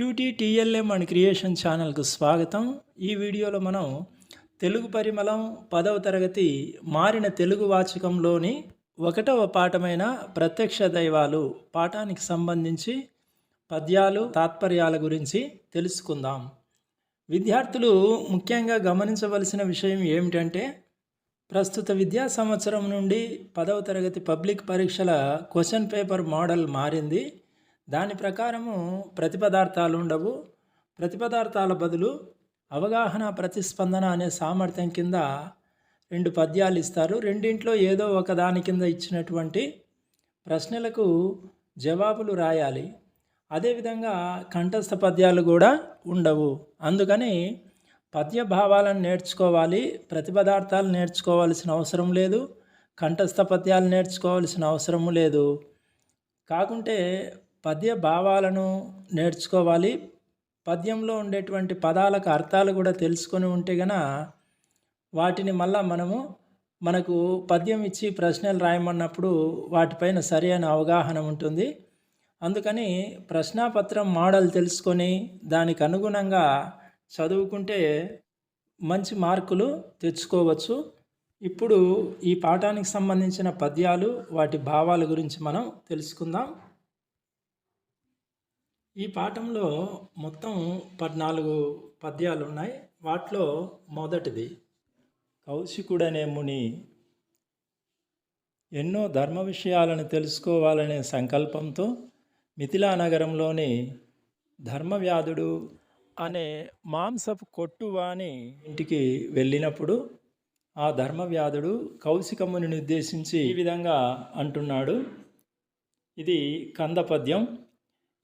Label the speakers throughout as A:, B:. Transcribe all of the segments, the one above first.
A: Cutie TLM and creation ఛానల్కు స్వాగతం. ఈ వీడియోలో మనం తెలుగు పరిమళం పదవ తరగతి మారిన తెలుగు వాచకంలోని ఒకటవ పాఠమైన ప్రత్యక్ష దైవాలు పాఠానికి సంబంధించి పద్యాలు తాత్పర్యాల గురించి తెలుసుకుందాం. విద్యార్థులు ముఖ్యంగా గమనించవలసిన విషయం ఏమిటంటే ప్రస్తుత విద్యా సంవత్సరం నుండి పదవ తరగతి పబ్లిక్ పరీక్షల క్వశ్చన్ పేపర్ మోడల్ మారింది. దాని ప్రకారము ప్రతిపదార్థాలు ఉండవు. ప్రతిపదార్థాల బదులు అవగాహన ప్రతిస్పందన అనే సామర్థ్యం కింద రెండు పద్యాలు ఇస్తారు. రెండింట్లో ఏదో ఒక దాని కింద ఇచ్చినటువంటి ప్రశ్నలకు జవాబులు రాయాలి. అదేవిధంగా కంఠస్థ పద్యాలు కూడా ఉండవు. అందుకని పద్య భావాలను నేర్చుకోవాలి ప్రతిపదార్థాలు నేర్చుకోవాల్సిన అవసరం లేదు కంఠస్థ పద్యాలు నేర్చుకోవాల్సిన అవసరం లేదు. కాకుంటే పద్య భావాలను నేర్చుకోవాలి. పద్యంలో ఉండేటువంటి పదాలకు అర్థాలు కూడా తెలుసుకొని ఉంటే గన వాటిని మళ్ళా మనము మనకు పద్యం ఇచ్చి ప్రశ్నలు రాయమన్నప్పుడు వాటిపైన సరైన అవగాహన ఉంటుంది. అందుకని ప్రశ్నాపత్రం మోడల్ తెలుసుకొని దానికి అనుగుణంగా చదువుకుంటే మంచి మార్కులు తెచ్చుకోవచ్చు. ఇప్పుడు ఈ పాఠానికి సంబంధించిన పద్యాలు వాటి భావాల గురించి మనం తెలుసుకుందాం. ఈ పాఠంలో మొత్తం పద్నాలుగు పద్యాలు ఉన్నాయి. వాటిలో మొదటిది కౌశికుడనే ముని. ఎన్నో ధర్మ విషయాలను తెలుసుకోవాలనే సంకల్పంతో మిథిలా నగరంలోని ధర్మవ్యాధుడు అనే మాంసపు కొట్టువాని ఇంటికి వెళ్ళినప్పుడు ఆ ధర్మవ్యాధుడు కౌశికమునిని ఉద్దేశించి ఈ విధంగా అంటున్నాడు. ఇది కందపద్యం.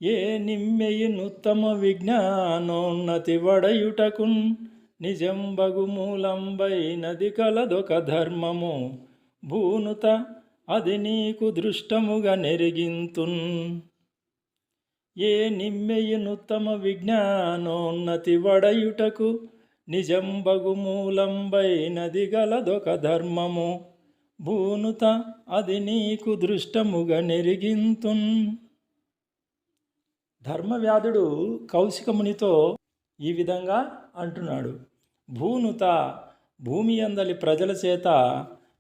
A: ఏ నిమ్మెయునుత్తమ విజ్ఞానోన్నతి వడయుటకున్ నిజంబగు మూలంబైనది కలదొక ధర్మము. భూనుత అది నీకు దృష్టముగా నెరిగింతున్. ఏ నిమ్మెయునుత్తమ విజ్ఞానోన్నతి వడయుటకు నిజంబగు మూలంబైనది గలదొక ధర్మము. భూనుత అది నీకు దృష్టముగా నెరిగింతున్. ధర్మవ్యాధుడు కౌశికమునితో ఈ విధంగా అంటున్నాడు. భూనుత భూమి అందలి ప్రజల చేత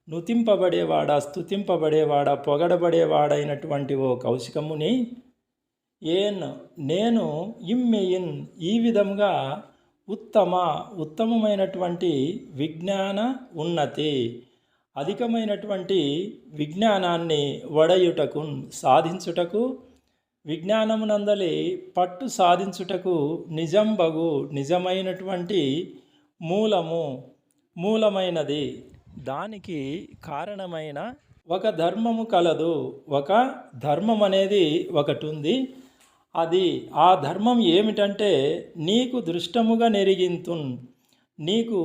A: నుతింపబడేవాడా స్థుతింపబడేవాడా పొగడబడేవాడైనటువంటి ఓ కౌశికముని ఏన్ నేను ఇమ్మెయిన్ ఈ విధంగా ఉత్తమ ఉత్తమమైనటువంటి విజ్ఞాన ఉన్నతి అధికమైనటువంటి విజ్ఞానాన్ని వడయుటకు సాధించుటకు విజ్ఞానమునందలి పట్టు సాధించుటకు నిజం బగు నిజమైనటువంటి మూలము మూలమైనది. దానికి కారణమైన ఒక ధర్మము కలదు. ఒక ధర్మం అనేది ఒకటి ఉంది అది ఆ ధర్మం ఏమిటంటే నీకు దృష్టముగా నెరిగింతున్. నీకు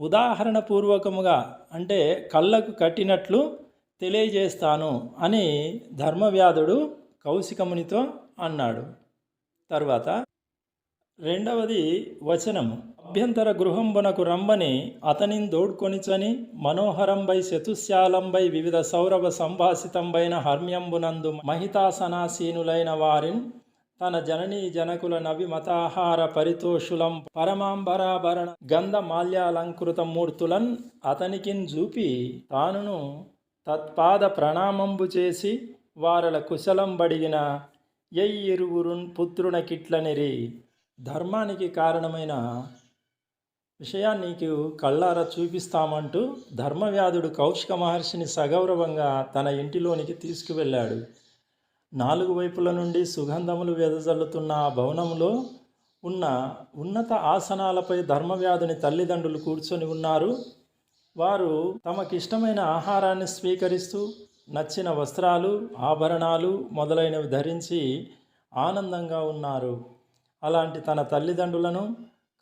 A: ఉదాహరణ పూర్వకముగా అంటే కళ్ళకు కట్టినట్లు తెలియజేస్తాను అని ధర్మవ్యాధుడు కౌశికమునితో అన్నాడు. తర్వాత రెండవది వచనము. అభ్యంతర గృహంబునకు రమ్మని అతనిని దోడ్కొనిచని మనోహరంబై చతుశాలంబై వివిధ సౌరభ సంభాషితంబైన హర్మ్యంబునందు మహితాసనాసీనులైన వారిన్ తన జననీ జనకుల నవి మతాహార పరితోషులం పరమాంబరాభరణ గంధ మాల్యాలంకృత మూర్తులన్ అతనికిన్ చూపి తానును తత్పాద ప్రణామంబు చేసి వారల కుశలం బడిగిన ఎయ్యిరువురున్ పుత్రునకిట్లనిరి ధర్మానికి కారణమైన విషయాన్ని నీకు కళ్ళారా చూపిస్తామంటూ ధర్మవ్యాధుడు కౌశిక మహర్షిని సగౌరవంగా తన ఇంటిలోనికి తీసుకువెళ్ళాడు. నాలుగు వైపుల నుండి సుగంధములు వెదజల్లుతున్న ఆ భవనంలో ఉన్న ఉన్నత ఆసనాలపై ధర్మవ్యాధుని తల్లిదండ్రులు కూర్చొని ఉన్నారు. వారు తమకిష్టమైన ఆహారాన్ని స్వీకరిస్తూ నచ్చిన వస్త్రాలు ఆభరణాలు మొదలైనవి ధరించి ఆనందంగా ఉన్నారు. అలాంటి తన తల్లిదండ్రులను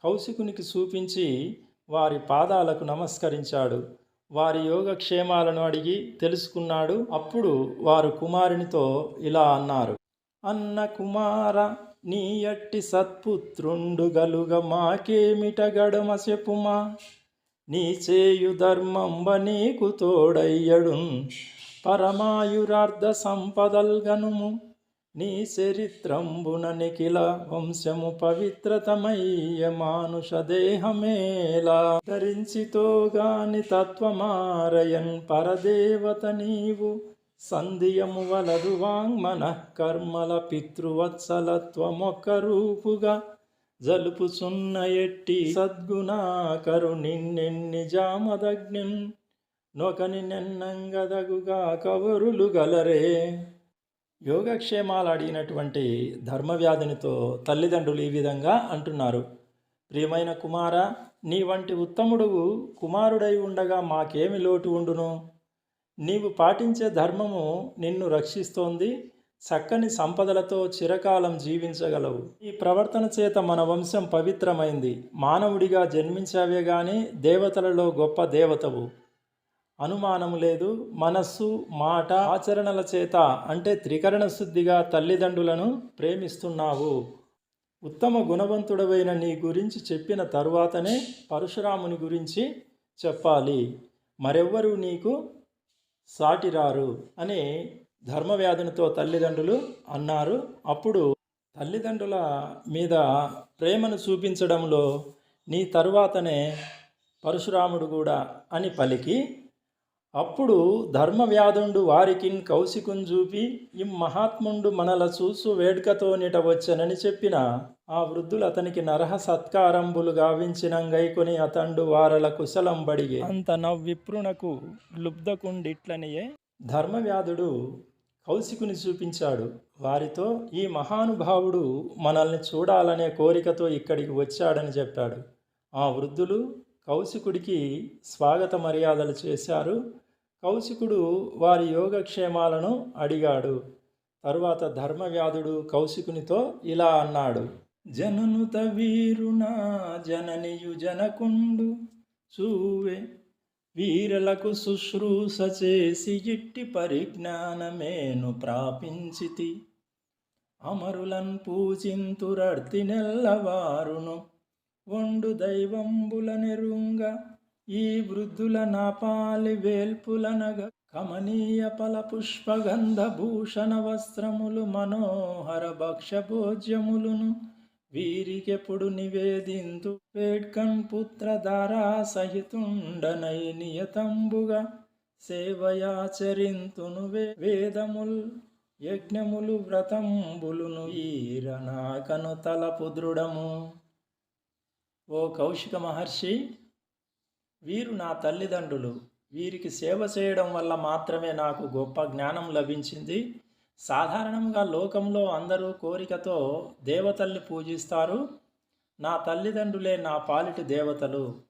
A: కౌశికునికి చూపించి వారి పాదాలకు నమస్కరించాడు. వారి యోగక్షేమాలను అడిగి తెలుసుకున్నాడు. అప్పుడు వారు కుమారునితో ఇలా అన్నారు. అన్న కుమార నీ అట్టి సత్పుత్రుండు గలుగ మాకేమిట గడమ చెప్పుమా? నీ చేయు ధర్మంబ నీకు తోడయ్యడున్ పరమాయురార్ధ సంపదల్గనుము నీ చరిత్రంబున నిఖిల వంశము పవిత్రతమయ్య మానుష దేహమేలా ధరించితో గాని తత్వమారయన్ పరదేవత నీవు. సంధియము వలదు వాంగ్మన కర్మల పితృవత్సలత్వమొక్క రూపుగా జలుపుచున్న ఎట్టి సద్గుణాకరు నిన్నెన్ని జామదగ్నిన్ నొకని నెన్నంగదగుగా కవరులు గలరే. యోగక్షేమాలు అడిగినటువంటి ధర్మవ్యాధునితో తల్లిదండ్రులు ఈ విధంగా అంటున్నారు. ప్రియమైన కుమార నీ వంటి ఉత్తముడు కుమారుడై ఉండగా మాకేమి లోటు ఉండును? నీవు పాటించే ధర్మము నిన్ను రక్షిస్తోంది. చక్కని సంపదలతో చిరకాలం జీవించగలవు. ఈ ప్రవర్తన చేత మన వంశం పవిత్రమైంది. మానవుడిగా జన్మించావే గాని దేవతలలో గొప్ప దేవతవు. అనుమానము లేదు. మనస్సు మాట ఆచరణల చేత అంటే త్రికరణ శుద్ధిగా తల్లిదండ్రులను ప్రేమిస్తున్నావు. ఉత్తమ గుణవంతుడవైన నీ గురించి చెప్పిన తరువాతనే పరశురాముని గురించి చెప్పాలి. మరెవ్వరూ నీకు సాటిరారు అని ధర్మవ్యాధునితో తల్లిదండ్రులు అన్నారు. అప్పుడు తల్లిదండ్రుల మీద ప్రేమను చూపించడంలో నీ తరువాతనే పరశురాముడు కూడా అని పలికి అప్పుడు ధర్మవ్యాధుండు వారికిన్ కౌశికున్ చూపి ఈ మహాత్ముండు మనల చూసు వేడుకతో నిట వచ్చనని చెప్పిన ఆ వృద్ధులు అతనికి నరహ సత్కారంబులు గావించినంగైకొని అతండు వారల కుశలం బడిగే అంత నవ్విప్రునకు లుబ్ధకుండిట్లనియే. ధర్మవ్యాధుడు కౌశికుని చూపించాడు వారితో ఈ మహానుభావుడు మనల్ని చూడాలనే కోరికతో ఇక్కడికి వచ్చాడని చెప్పాడు. ఆ వృద్ధులు కౌశికుడికి స్వాగత మర్యాదలు చేశారు. కౌశికుడు వారి యోగక్షేమాలను అడిగాడు. తరువాత ధర్మవ్యాధుడు కౌశికునితో ఇలా అన్నాడు. జననుత వీరునా జననియు జనకుండు చూవే. వీరలకు శుశ్రూష చేసి ఇట్టి పరిజ్ఞానమేను ప్రాపించితి. అమరులన్ పూజింతురర్తి నెల్లవారును వండు దైవంబుల నెరుంగ ఈ వృద్ధుల నాపాలి వేల్పులనగ కమనీయ పల పుష్పగంధ భూషణ వస్త్రములు మనోహర భక్ష్యభోజ్యములును వీరికెప్పుడు నివేదింతు పేడ్కన్ పుత్రధారా సహితుండనై నియతంబుగా సేవయాచరింతును వే- వేదముల్ యజ్ఞములు వ్రతంబులును ఈరనాకను తలపు దృఢము. ఓ కౌశిక మహర్షి వీరు నా తల్లిదండ్రులు. వీరికి సేవ చేయడం వల్ల మాత్రమే నాకు గొప్ప జ్ఞానం లభించింది. సాధారణంగా లోకంలో అందరూ కోరికతో దేవతల్ని పూజిస్తారు. నా తల్లిదండ్రులే నా పాలిటి దేవతలు.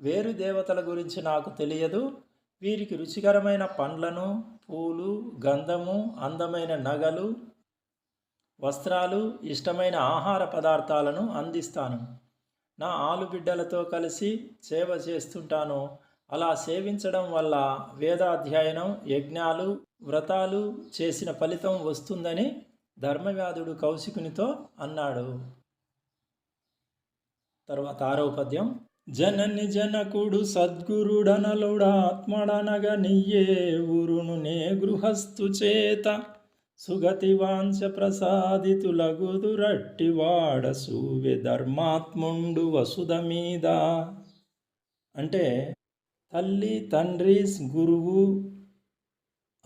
A: వేరు దేవతల గురించి నాకు తెలియదు. వీరికి రుచికరమైన పండ్లను పూలు గంధము అందమైన నగలు వస్త్రాలు ఇష్టమైన ఆహార పదార్థాలను అందిస్తాను. నా ఆలుబిడ్డలతో కలిసి సేవ చేస్తుంటాను. అలా సేవించడం వల్ల వేదాధ్యయనం యజ్ఞాలు వ్రతాలు చేసిన ఫలితం వస్తుందని ధర్మవ్యాధుడు కౌశికునితో అన్నాడు. తర్వాత ఆరవ పద్యం. జనని జనకుడు సద్గురుడనలుడాత్మడనగ నియ్యే ఊరును నే గృహస్థు చేత సుగతి ప్రసాదితులగుదురట్టివాడ సూవె ధర్మాత్ముండు వసుధ మీద. అంటే తల్లి తండ్రి గురువు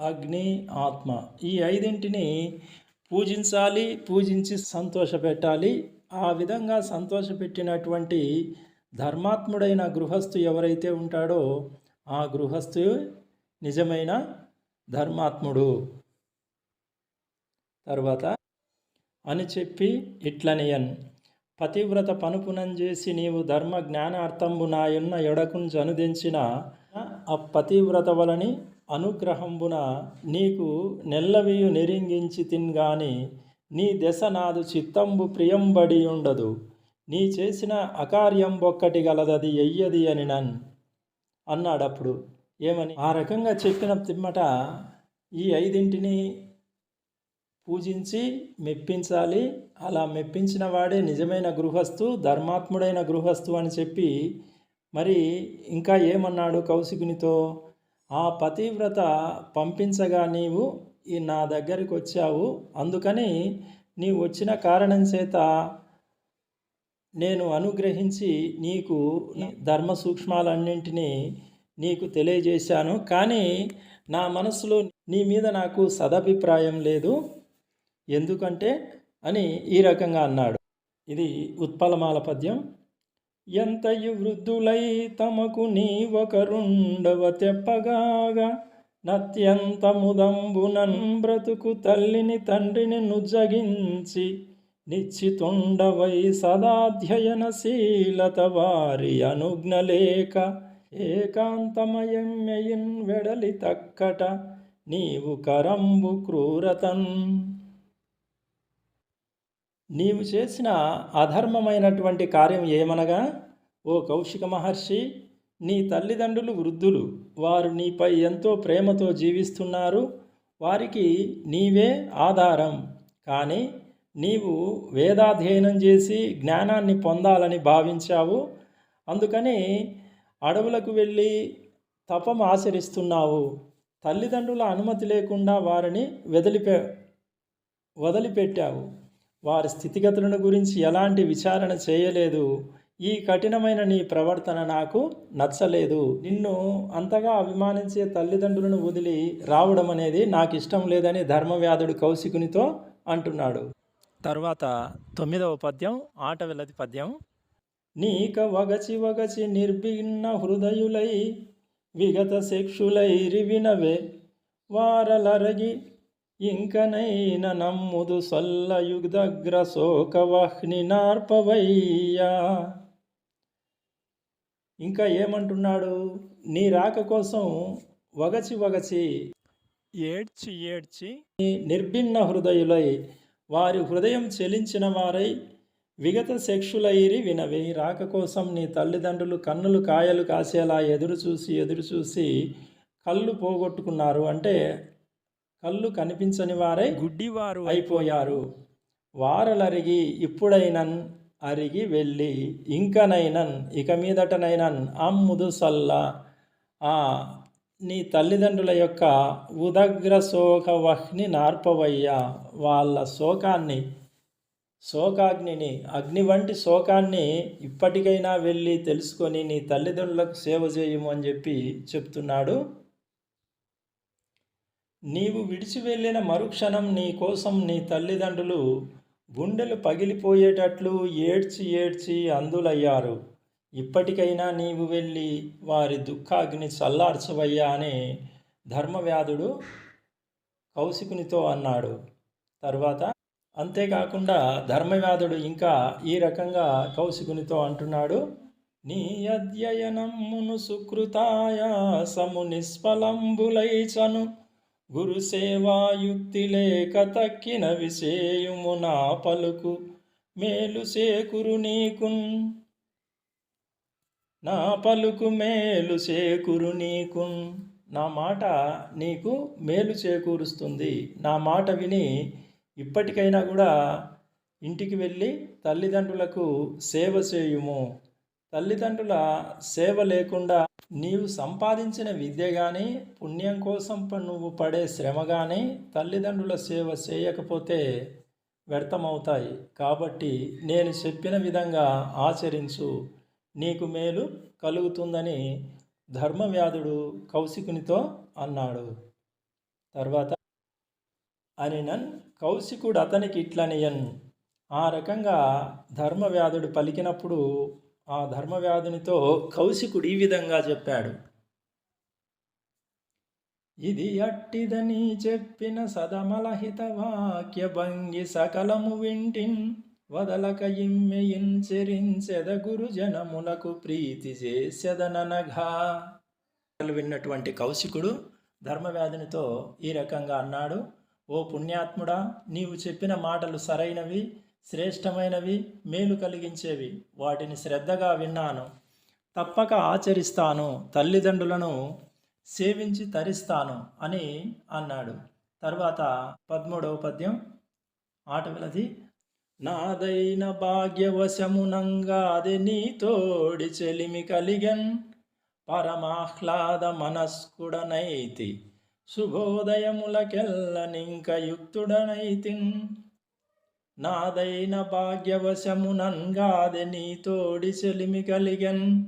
A: అగ్ని ఆత్మ ఈ ఐదింటిని పూజించాలి పూజించి సంతోషపెట్టాలి ఆ విధంగా సంతోషపెట్టినటువంటి ధర్మాత్ముడైన గృహస్థు ఎవరైతే ఉంటాడో ఆ గృహస్థు నిజమైన ధర్మాత్ముడు. తర్వాత అని చెప్పి ఇట్లనియన్ పతివ్రత పనుపునం చేసి నీవు ధర్మ జ్ఞానార్థంబు నాయున్న ఎడకున్ జనుదించిన ఆ పతివ్రత వలని అనుగ్రహంబున నీకు నెల్లవియు నిరింగించి తిన్గాని నీ దశ నాదు చిత్తంబు ప్రియంబడి ఉండదు నీ చేసిన అకార్యం ఒక్కటి గలదది ఎయ్యది అని నన్ అన్నాడప్పుడు. ఏమని? ఆ రకంగా చెప్పిన తిమ్మట ఈ ఐదింటిని పూజించి మెప్పించాలి. అలా మెప్పించిన వాడే నిజమైన గృహస్థు ధర్మాత్ముడైన గృహస్థు అని చెప్పి మరి ఇంకా ఏమన్నాడు కౌశికునితో? ఆ పతివ్రత పంపించగా నీవు ఈ నా దగ్గరికి వచ్చావు. అందుకని నీ వచ్చిన కారణం చేత నేను అనుగ్రహించి నీకు ధర్మ సూక్ష్మాలన్నింటినీ నీకు తెలియజేశాను. కానీ నా మనసులో నీ మీద నాకు సదభిప్రాయం లేదు. ఎందుకంటే అని ఈ రకంగా అన్నాడు. ఇది ఉత్పలమాల పద్యం. ఎంతయు వృద్ధులై తమకు నీ ఒకరుండవ తెప్పగాగా నత్యంతముదంబునన్ బ్రతుకు తల్లిని తండ్రిని నుజ్జగించి నిశ్చితుండవై సదాధ్యయనశీలత వారి అనుజ్ఞలేక ఏకాంతమయమ్యయిన్ వెడలి తక్కట నీవు కరంబు క్రూరతన్. నీవు చేసిన అధర్మమైనటువంటి కార్యం ఏమనగా ఓ కౌశిక మహర్షి నీ తల్లిదండ్రులు వృద్ధులు వారు నీపై ఎంతో ప్రేమతో జీవిస్తున్నారు వారికి నీవే ఆధారం. కానీ నీవు వేదాధ్యయనం చేసి జ్ఞానాన్ని పొందాలని భావించావు అందుకని అడవులకు వెళ్ళి తపం ఆచరిస్తున్నావు. తల్లిదండ్రుల అనుమతి లేకుండా వారిని వదిలిపె వదిలిపెట్టావు. వారి స్థితిగతులను గురించి ఎలాంటి విచారణ చేయలేదు. ఈ కఠినమైన నీ ప్రవర్తన నాకు నచ్చలేదు. నిన్ను అంతగా అభిమానించే తల్లిదండ్రులను వదిలి రావడం అనేది నాకు ఇష్టం లేదని ధర్మవ్యాధుడు కౌశికునితో అంటున్నాడు. తర్వాత తొమ్మిదవ పద్యం ఆట వెళ్ళది పద్యం. నీక వగచి వగచి నిర్భిన్న హృదయులై విగత శిక్షులై రివినవే. వారలరగి ఇంకనైన నమ్ముదు సొల్లయుగ్దగ్ర శోకవహ్ని నార్పవయ్యా. ఇంకా ఏమంటున్నాడు? నీ రాక కోసం వగచి వగచి ఏడ్చి ఏడ్చి నిర్భిన్న హృదయులై వారి హృదయం చెలించిన వారై విగత శక్షులైరి వినవి. రాక కోసం నీ తల్లిదండ్రులు కన్నులు కాయలు కాసేలా ఎదురు చూసి ఎదురు చూసి కళ్ళు పోగొట్టుకున్నారు. అంటే కళ్ళు కనిపించని వారై గుడ్డివారు అయిపోయారు. వారలరిగి ఇప్పుడైనన్ అరిగి వెళ్ళి ఇంకనైనన్ ఇక మీదటనైనన్ అమ్ముదు సల్ల. ఆ నీ తల్లిదండ్రుల యొక్క ఉదగ్ర శోక వహ్ని నార్పవయ్యా. వాళ్ళ శోకాన్ని శోకాగ్నిని అగ్ని వంటి శోకాన్ని ఇప్పటికైనా వెళ్ళి తెలుసుకొని నీ తల్లిదండ్రులకు సేవ చేయము అని చెప్పి చెప్తున్నాడు నీవు విడిచి వెళ్ళిన మరుక్షణం నీ కోసం నీ తల్లిదండ్రులు గుండెలు పగిలిపోయేటట్లు ఏడ్చి ఏడ్చి అందులయ్యారు. ఇప్పటికైనా నీవు వెళ్ళి వారి దుఃఖాగ్ని చల్లార్చవయ్యా అని ధర్మవ్యాధుడు కౌశికునితో అన్నాడు. తర్వాత అంతేకాకుండా ధర్మవ్యాధుడు ఇంకా ఈ రకంగా కౌశికునితో అంటున్నాడు. నీ అధ్యయనమును సుకృతాయ సము నిష్ఫలంబులైచను గురుసేవాయుక్తి లేక తక్కిన విషయము నా పలుకు. మేలు సేకురు నీకున్. నా పలుకు మేలు సేకురు నీకున్. నా మాట నీకు మేలు చేకూరుస్తుంది. నా మాట విని ఇప్పటికైనా కూడా ఇంటికి వెళ్ళి తల్లిదండ్రులకు సేవ చేయుము. తల్లిదండ్రుల సేవ లేకుండా నీవు సంపాదించిన విద్య కానీ పుణ్యం కోసం నువ్వు పడే శ్రమ కానీ తల్లిదండ్రుల సేవ చేయకపోతే వ్యర్థమవుతాయి. కాబట్టి నేను చెప్పిన విధంగా ఆచరించు. నీకు మేలు కలుగుతుందని ధర్మవ్యాధుడు కౌశికునితో అన్నాడు. తర్వాత అనినన్ కౌశికుడు అతనికి ఇట్లనియన్. ఆ రకంగా ధర్మవ్యాధుడు పలికినప్పుడు ఆ ధర్మవ్యాధునితో కౌశికుడు ఈ విధంగా చెప్పాడు. ఇది అట్టిదని చెప్పిన సదమలహిత వాక్య భంగి సకలము వింటిన్ వదలక ఇమ్మెయించెరించెద గురుజనములకు ప్రీతి చేసెదననగా విన్నటువంటి కౌశికుడు ధర్మవ్యాధినితో ఈ రకంగా అన్నాడు ఓ పుణ్యాత్ముడా నీవు చెప్పిన మాటలు సరైనవి శ్రేష్టమైనవి మేలు కలిగించేవి. వాటిని శ్రద్ధగా విన్నాను. తప్పక ఆచరిస్తాను. తల్లిదండ్రులను సేవించి తరిస్తాను అని అన్నాడు. తర్వాత పదమూడవ పద్యం ఆటవిలది. నాదైన భాగ్యవశమునంగా నాదైన భాగ్యవశమునంగాది నీతోడి చెలిమి కలిగన్. పరమాహ్లాద మనస్కుడనైతి శుభోదయములకెల్లనింక యుక్తుడనైతిన్ నాదైన భాగ్యవశమునంగాదె నీతోడి చెలిమి కలిగన్.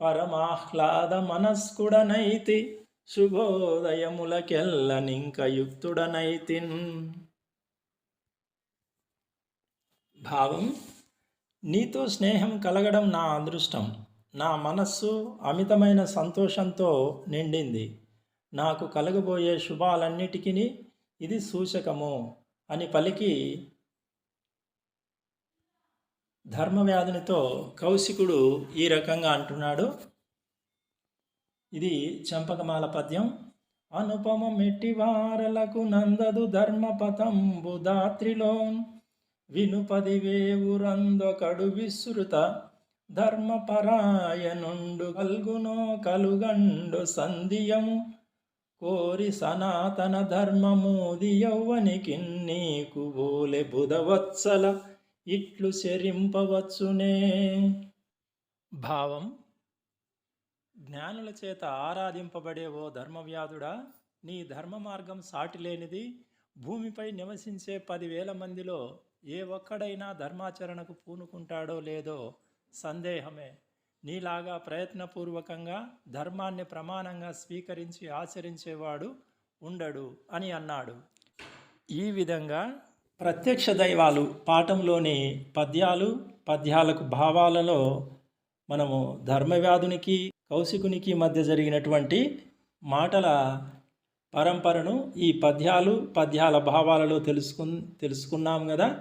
A: పరమాహ్లాద మనస్కుడనైతి శుభోదయములకెల్లనింక యుక్తుడనైతిన్ భావం నీతో స్నేహం కలగడం నా అదృష్టం. నా మనస్సు అమితమైన సంతోషంతో నిండింది. నాకు కలగబోయే శుభాలన్నిటికీ ఇది సూచకము అని పలికి ధర్మవ్యాధునితో కౌశికుడు ఈ రకంగా అంటున్నాడు. ఇది చంపకమాల పద్యం. అనుపమ మెట్టివారలకు నందదు ధర్మపథంబు దాత్రిలోన్. వినుపది వేవురందొకడు విస్తృత ధర్మపరాయనుండు కల్గునో కలుగండు సంధియము. కోరి సనాతన ధర్మమూది యౌవనికి నీకు బోలె బుధవత్సల ఇట్లు శరింపవచ్చునే భావం. జ్ఞానుల చేత ఆరాధింపబడే ఓ ధర్మవ్యాధుడా నీ ధర్మ మార్గం సాటిలేనిది. భూమిపై నివసించే పదివేల మందిలో ఏ ఒక్కడైనా ధర్మాచరణకు పూనుకుంటాడో లేదో సందేహమే. నీలాగా ప్రయత్నపూర్వకంగా ధర్మాన్ని ప్రమాణంగా స్వీకరించి ఆచరించేవాడు ఉండడు అని అన్నాడు. ఈ విధంగా ప్రత్యక్ష దైవాలు పాఠంలోని పద్యాలు పద్యాలకు భావాలలో మనము ధర్మవ్యాధునికి కౌశికునికి మధ్య జరిగినటువంటి మాటల పరంపరను ఈ పద్యాలు పద్యాల భావాలలో తెలుసుకు తెలుసుకున్నాం కదా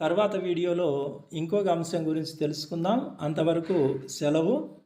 A: తర్వాత వీడియోలో ఇంకొక అంశం గురించి తెలుసుకుందాం. అంతవరకు సెలవు.